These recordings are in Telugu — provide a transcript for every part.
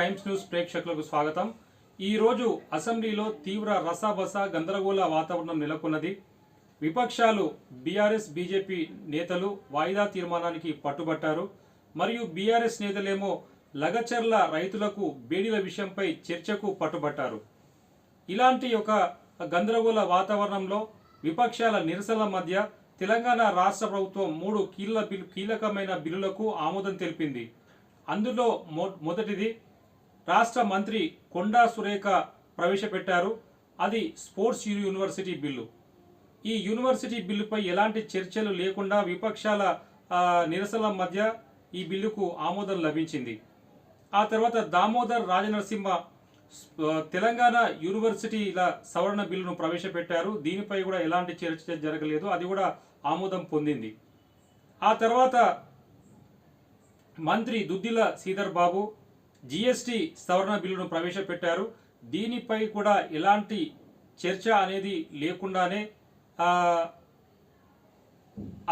టైమ్స్ న్యూస్ ప్రేక్షకులకు స్వాగతం. ఈ రోజు అసెంబ్లీలో తీవ్ర రసాబస గందరగోళ వాతావరణం నెలకొన్నది. విపక్షాలు బీఆర్ఎస్ బీజేపీ నేతలు వాయిదా తీర్మానానికి పట్టుబట్టారు. మరియు బీఆర్ఎస్ నేతలేమో లగచర్ల రైతులకు బేడీల విషయంపై చర్చకు పట్టుబట్టారు. ఇలాంటి ఒక గందరగోళ వాతావరణంలో విపక్షాల నిరసనల మధ్య తెలంగాణ రాష్ట్ర ప్రభుత్వం మూడు కీలక బిల్లు కీలకమైన బిల్లులకు ఆమోదం తెలిపింది. అందులో మొ మొదటిది రాష్ట్ర మంత్రి కొండా సురేఖ ప్రవేశపెట్టారు. అది స్పోర్ట్స్ యూనివర్సిటీ బిల్లు. ఈ యూనివర్సిటీ బిల్లుపై ఎలాంటి చర్చలు లేకుండా విపక్షాల నిరసనల మధ్య ఈ బిల్లుకు ఆమోదం లభించింది. ఆ తర్వాత దామోదర్ రాజనరసింహ తెలంగాణ యూనివర్సిటీల సవరణ బిల్లును ప్రవేశపెట్టారు. దీనిపై కూడా ఎలాంటి చర్చ జరగలేదు. అది కూడా ఆమోదం పొందింది. ఆ తర్వాత మంత్రి దుద్దిల శ్రీధర్ బాబు జిఎస్టి సవరణ బిల్లును ప్రవేశపెట్టారు. దీనిపై కూడా ఎలాంటి చర్చ అనేది లేకుండానే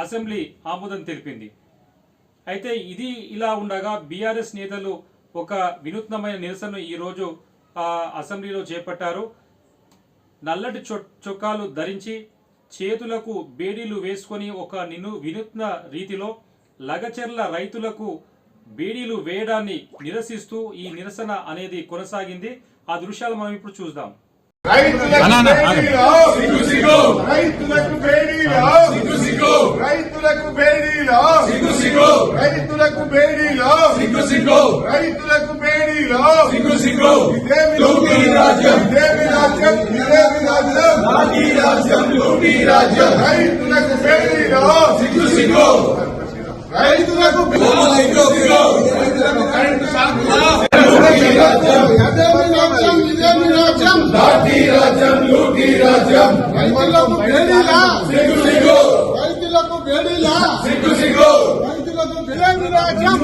అసెంబ్లీ ఆమోదం తెలిపింది. అయితే ఇది ఇలా ఉండగా బీఆర్ఎస్ నేతలు ఒక వినూత్నమైన నిరసనను ఈరోజు అసెంబ్లీలో చేపట్టారు. నల్లటి చొ చొక్కాలు ధరించి చేతులకు బేడీలు వేసుకొని ఒక నిను వినూత్న రీతిలో లగచెర్ల రైతులకు బేడీలు వేయడాన్ని నిరసిస్తూ ఈ నిరసన అనేది కొనసాగింది. ఆ దృశ్యాలు మనం ఇప్పుడు చూద్దాం. రైతులకు బేడీలో రైతులకు బేడీలో బేడీలో ఇదేమి రాజ్యం? ఇదేమి రాజ్యం? రాజ్యం? రైతులకు బేడీలో రైతులకు రాజ్యం ఇదేమి రాజ్యం రైతులకు బేడీలా రైతులకు బేడీలా రైతులకు రాజ్యం